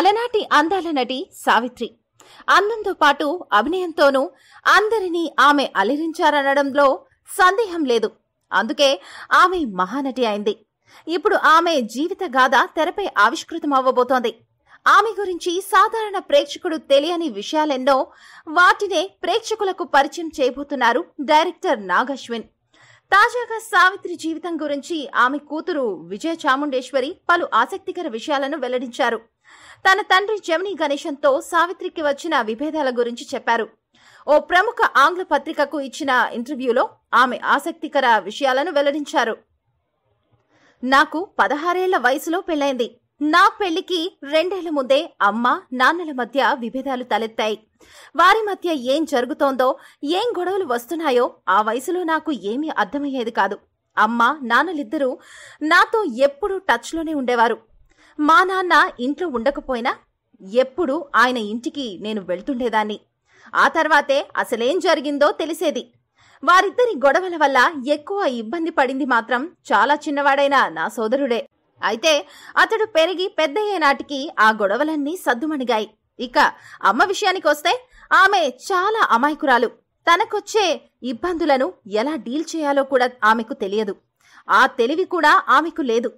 అలనాటి అందాల నటి సావిత్రి. అందంతో పాటు అభినయంతోనూ అందరినీ ఆమె అలరించారనడంలో సందేహం లేదు. అందుకే ఆమె మహానటి అయింది. ఇప్పుడు ఆమె జీవిత గాథ తెరపై ఆవిష్కృతం అవ్వబోతోంది. ఆమె గురించి సాధారణ ప్రేక్షకుడు తెలియని విషయాలెన్నో వాటినే ప్రేక్షకులకు పరిచయం చేయబోతున్నారు డైరెక్టర్ నాగశ్విన్. తాజాగా సావిత్రి జీవితం గురించి ఆమె కూతురు విజయ చాముండేశ్వరి పలు ఆసక్తికర విషయాలను వెల్లడించారు. తన తండ్రి జమిని గణేశంతో సావిత్రికి వచ్చిన విభేదాల గురించి చెప్పారు. ఓ ప్రముఖ ఆంగ్ల పత్రికకు ఇచ్చిన ఇంటర్వ్యూలో ఆమె ఆసక్తికర విషయాలను వెల్లడించారు. నాకు పదహారేళ్ళ వయసులో పెళ్ళైంది. నా పెళ్ళికి రెండేళ్ళ ముందే అమ్మ నాన్నల మధ్య విభేదాలు తలెత్తాయి. వారి మధ్య ఏం జరుగుతోందో ఏం గొడవలు వస్తున్నాయో ఆ వయసులో నాకు ఏమీ అర్థమయ్యేది కాదు. అమ్మ నాన్నలిద్దరూ నాతో ఎప్పుడూ టచ్లోనే ఉండేవారు. మా నాన్న ఇంట్లో ఉండకపోయినా ఎప్పుడు ఆయన ఇంటికి నేను వెళ్తుండేదాన్ని. ఆ తర్వాతే అసలేం జరిగిందో తెలిసేది. వారిద్దరి గొడవల వల్ల ఎక్కువ ఇబ్బంది పడింది మాత్రం చాలా చిన్నవాడైన నా సోదరుడే. అయితే అతడు పెరిగి పెద్దయ్యే నాటికి ఆ గొడవలన్నీ సద్దుమణిగాయి. ఇక అమ్మ విషయానికి వస్తే ఆమె చాలా అమాయకురాలు. తనకొచ్చే ఇబ్బందులను ఎలా డీల్ చేయాలో కూడా ఆమెకు తెలియదు. ఆ తెలివి కూడా ఆమెకు లేదు.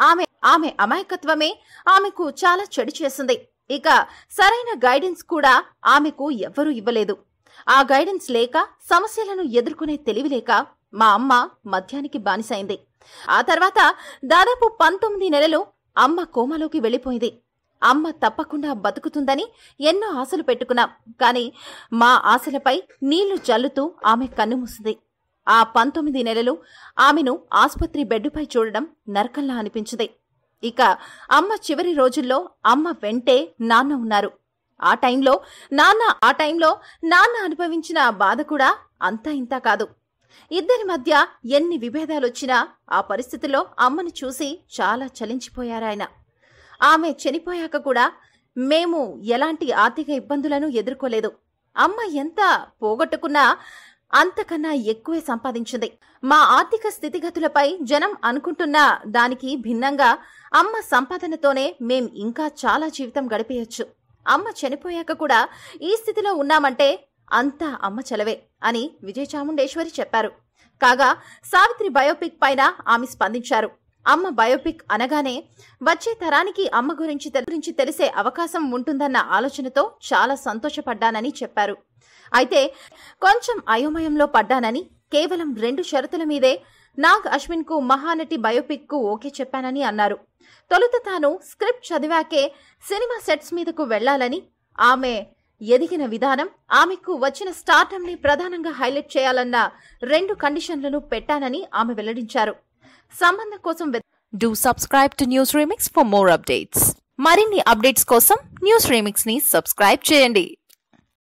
ఆమె ఆమె అమాయకత్వమే ఆమెకు చాలా చెడు చేస్తుంది ఇక సరైన గైడెన్స్ కూడా ఆమెకు ఎవ్వరూ ఇవ్వలేదు. ఆ గైడెన్స్ లేక సమస్యలను ఎదుర్కొనే తెలివి లేక మా అమ్మ మద్యానికి బానిసైంది. ఆ తర్వాత దాదాపు పంతొమ్మిది నెలలు అమ్మ కోమలోకి వెళ్ళిపోయింది. అమ్మ తప్పకుండా బతుకుతుందని ఎన్నో ఆశలు పెట్టుకున్నాం. కానీ మా ఆశలపై నీళ్ళు జల్లుతూ ఆమె కన్నుమూసింది ఆ పంతొమ్మిది నెలలు ఆమెను ఆసుపత్రి బెడ్డుపై చూడడం నరకంలా అనిపించింది. ఇక అమ్మ చివరి రోజుల్లో అమ్మ వెంటే నాన్న ఉన్నారు. ఆ టైంలో నాన్న ఆ టైంలో నాన్న అనుభవించిన బాధ కూడా అంతా ఇంతా కాదు. ఇద్దరి మధ్య ఎన్ని విభేదాలొచ్చినా ఆ పరిస్థితిలో అమ్మను చూసి చాలా చలించిపోయారాయన. ఆమె చనిపోయాక కూడా మేము ఎలాంటి ఆర్థిక ఇబ్బందులను ఎదుర్కోలేదు. అమ్మ ఎంత పోగొట్టుకున్నా అంతకన్నా ఎక్కువే సంపాదించింది. మా ఆర్థిక స్థితిగతులపై జనం అనుకుంటున్న దానికి భిన్నంగా అమ్మ సంపాదనతోనే మేం ఇంకా చాలా జీవితం గడిపేయొచ్చు. అమ్మ చనిపోయాక కూడా ఈ స్థితిలో ఉన్నామంటే అంతా అమ్మ చలవే అని విజయ చాముండేశ్వరి చెప్పారు. కాగా సావిత్రి బయోపిక్ పైన ఆమె స్పందించారు. అమ్మ బయోపిక్ అనగానే వచ్చే తరానికి అమ్మ గురించి గురించి తెలిసే అవకాశం ఉంటుందన్న ఆలోచనతో చాలా సంతోషపడ్డానని చెప్పారు. అయితే కొంచెం అయోమయంలో పడ్డానని కేవలం రెండు షరతుల మీదే నాగ్ అశ్విన్కు మహానటి బయోపిక్కు ఓకే చెప్పానని అన్నారు. తొలుత తాను స్క్రిప్ట్ చదివాకే సినిమా సెట్స్ మీదకు వెళ్ళాలని ఆమె ఎదిగిన విధానం ఆమెకు వచ్చిన స్టార్టమ్ని ప్రధానంగా హైలైట్ చేయాలన్న రెండు కండిషన్లను పెట్టానని ఆమె వెల్లడించారు. సంబంధం కోసం వె- Do subscribe to News Remix for more updates. మరిన్ని అప్డేట్స్ కోసం న్యూస్ రీమిక్స్ని సబ్స్క్రైబ్ చేయండి